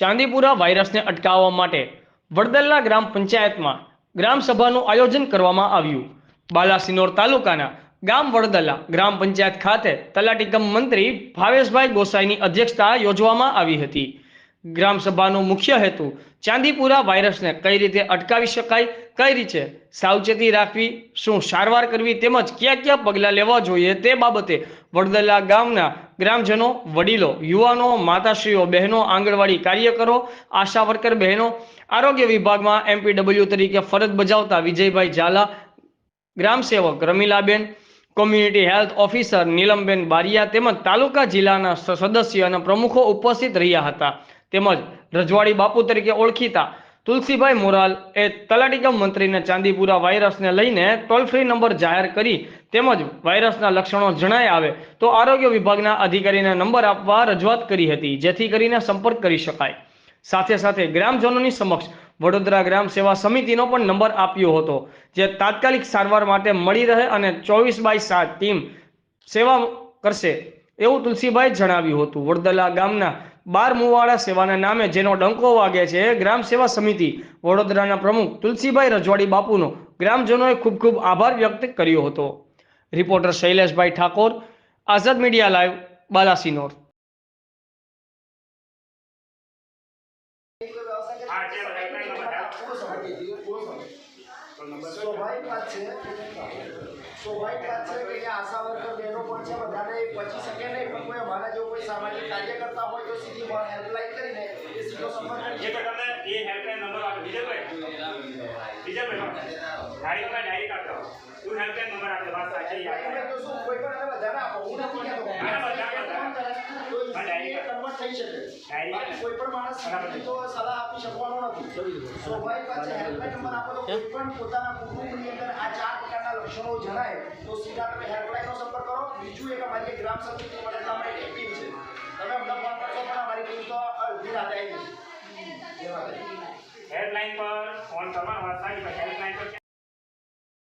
ચાંદીપુરા વાયરસને અટકાવવા માટે વડદલના ગ્રામ પંચાયતમાં ગ્રામ સભાનું આયોજન કરવામાં આવ્યું. બાલાસિનોર તાલુકાના ગામ વડદલા ગ્રામ પંચાયત ખાતે તલાટી કમ મંત્રી ભાવેશભાઈ ગોસાઈની અધ્યક્ષતા યોજવામાં આવી હતી. ગ્રામ સભાનો મુખ્ય હેતુ ચાંદીપુરા વાયરસને કઈ રીતે અટકાવી શકાય, કઈ રીતે સાવચેતી રાખવી, શું સારવાર કરવી તેમજ કયા કયા પગલાં લેવા જોઈએ તે બાબતે વડદલા ગામના ગ્રામજનો, વડીલો, યુવાનો, માતાશ્રીઓ, બહેનો, આંગણવાડી કાર્યકરો, આશા વર્કર બહેનો, આરોગ્ય વિભાગમાં એમપીડબલ્યુ તરીકે ફરજ બજાવતા વિજયભાઈ ઝાલા, ગ્રામ સેવક રમીલાબેન, community health officer Neelamben Baria તેમજ તાલુકા જિલ્લાના સદસ્ય અને પ્રમુખો ઉપસ્થિત રહ્યા હતા. તેમજ રજવાડી બાપુ તરીકે ઓળખીતા તુલસીભાઈ મોરાલ એ તલાટીકમ મંત્રીને ચાંદીપુરા વાયરસને લઈને ટોલ ફ્રી નંબર જાહેર કરી તેમજ વાયરસના લક્ષણો જણાય આવે તો આરોગ્ય વિભાગના અધિકારીને નંબર આપવા રજૂઆત કરી હતી, જેથી કરીને સંપર્ક કરી શકાય. સાથે સાથે ગ્રામજનોની સમક્ષ વડોદરા ગ્રામ સેવા સમિતિનો પણ નંબર આપ્યો હતો, જે તાત્કાલિક સારવાર માટે મળી રહે અને ચોવીસ બાય સાત ટીમ સેવા કરશે એવું તુલસીભાઈ જણાવ્યું હતું. વડદલા ગામના બાર મુવાડા સેવાના નામે જેનો ડંકો વાગે છે, ગ્રામ સેવા સમિતિ વડોદરાના પ્રમુખ તુલસીભાઈ રજવાડી બાપુનો ગ્રામજનોએ ખૂબ ખૂબ આભાર વ્યક્ત કર્યો હતો. રિપોર્ટર શૈલેષભાઈ ઠાકોર, આઝાદ મીડિયા લાઈવ બાલાસિનોર સ્વાભાવિક વાત છે કે આશા વર્કર બહેનો પણ છે, બધાને પચી શકે નહીં પણ કોઈ અમારા જેવો કોઈ સામાજિક કાર્ય કરતા તો હેલ્પલાઇન કરીને એ સીધો સંપર્ક જે તમને એ હેલ્પલાઇન નંબર આપો વિજયભાઈ વિજયભાઈ ડાયરેક્ટ પર ડાયરી કાઢો તું હેલ્પલાઇન નંબર આપજો વાત સાચી તો શું કોઈ પણ એને બધાને આપો હું નથી કહેતો ના, ના, બધા, બધા. તો હા, ડાયરી થઈ શકે. કોઈ પણ માણસ તો સલાહ આપી શકવાનો નથી. સ્વાભાવિક વાત છે હેલ્પલાઇન નંબર આપો તો કોઈ પણ પોતાના કુટુંબની અંદર આ ચાર પ્રકારના લક્ષણો જણાય તો સીધા તમે હેલ્પલાઇનનો સંપર્ક કરો. બીજું એક અમારી ગ્રામ સમિતિ માટે એક ટીમ છે તમે અમને ફોન કરશો પણ અમારી ટીમ તો અડધી રાતે આવી જશે જય માતાજી હેલ્પલાઇન પર કરવાનો વાત સાચી પણ હેલ્પલાઇન પર